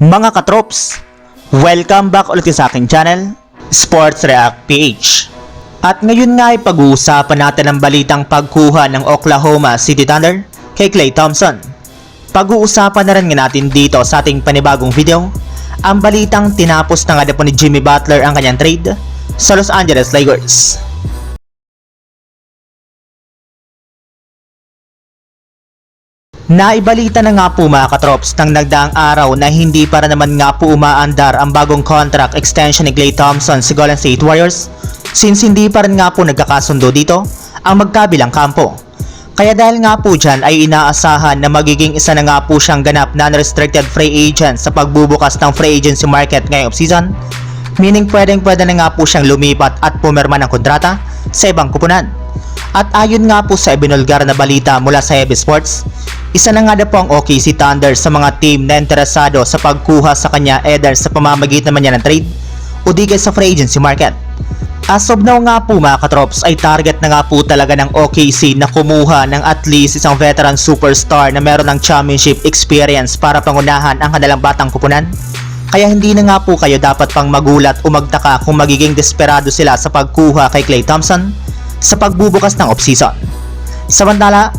Mga katrops, welcome back ulit sa aking channel, Sports React PH. At ngayon nga ay pag-uusapan natin ang balitang pagkuha ng Oklahoma City Thunder kay Klay Thompson. Pag-uusapan na rin nga natin dito sa ating panibagong video, ang balitang tinapos na nga po ni Jimmy Butler ang kanyang trade sa Los Angeles Lakers. Naibalita na nga po mga katrops ng nagdaang araw na hindi para naman nga po umaandar ang bagong contract extension ni Klay Thompson sa Golden State Warriors since hindi pa rin nga po nagkakasundo dito ang magkabilang kampo. Kaya dahil nga po dyan ay inaasahan na magiging isa na nga po siyang ganap na unrestricted free agent sa pagbubukas ng free agency market ngayong season meaning pwedeng pwede na nga po siyang lumipat at pumirma ng kontrata sa ibang kupunan. At ayon nga po sa ibinulgar na balita mula sa Heavy Sports, isa na nga na po ang OKC Thunder sa mga team na interesado sa pagkuha sa kanya either sa pamamagitan naman niya ng trade o di sa free agency market. As of now nga po mga katrops ay target na nga po talaga ng OKC na kumuha ng at least isang veteran superstar na meron ng championship experience para pangunahan ang kanilang batang kupunan. Kaya hindi na nga po kayo dapat pang magulat o magtaka kung magiging desperado sila sa pagkuha kay Klay Thompson sa pagbubukas ng offseason. Samantala,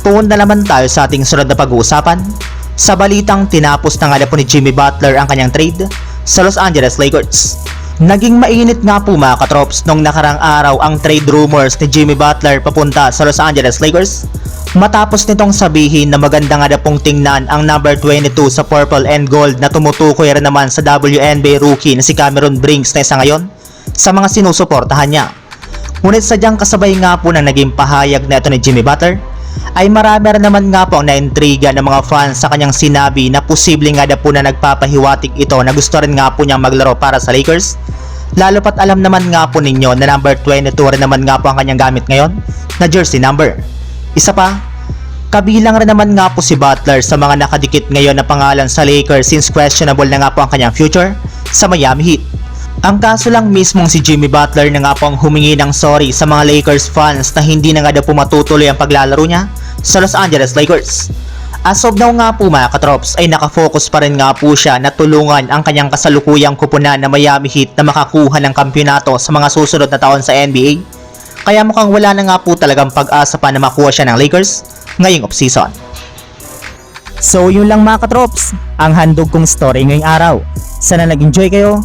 Tuon na naman tayo sa ating sunod na pag-uusapan sa balitang tinapos na nga po ni Jimmy Butler ang kanyang trade sa Los Angeles Lakers. Naging mainit nga po mga katrops nung nakarang araw ang trade rumors ni Jimmy Butler papunta sa Los Angeles Lakers matapos nitong sabihin na maganda nga na pong tingnan ang number 22 sa purple and gold na tumutukoy rin naman sa WNBA rookie na si Cameron Brinks na isa ngayon sa mga sinusuportahan niya. Ngunit sadyang kasabay nga po na naging pahayag na ito ni Jimmy Butler ay marami rin naman nga po ang naintriga ng mga fans sa kanyang sinabi na posibleng nga na po na nagpapahiwatig ito na gusto rin nga po niyang maglaro para sa Lakers. Lalo pat alam naman nga po ninyo na number 22 rin naman nga po ang kanyang gamit ngayon na jersey number. Isa pa, kabilang rin naman nga po si Butler sa mga nakadikit ngayon na pangalan sa Lakers since questionable na nga po ang kanyang future sa Miami Heat. Ang kaso lang mismong si Jimmy Butler na nga po ang humingi ng sorry sa mga Lakers fans na hindi na nga daw po matutuloy ang paglalaro niya sa Los Angeles Lakers. As of now nga po mga katrops ay nakafocus pa rin nga po siya na tulungan ang kanyang kasalukuyang kupunan na Miami Heat na makakuha ng kampyonato sa mga susunod na taon sa NBA. Kaya mukhang wala na nga po talagang pag-asa pa na makuha siya ng Lakers ngayong offseason. So yun lang mga katrops, ang handog kong story ngayong araw. Sana nag-enjoy kayo,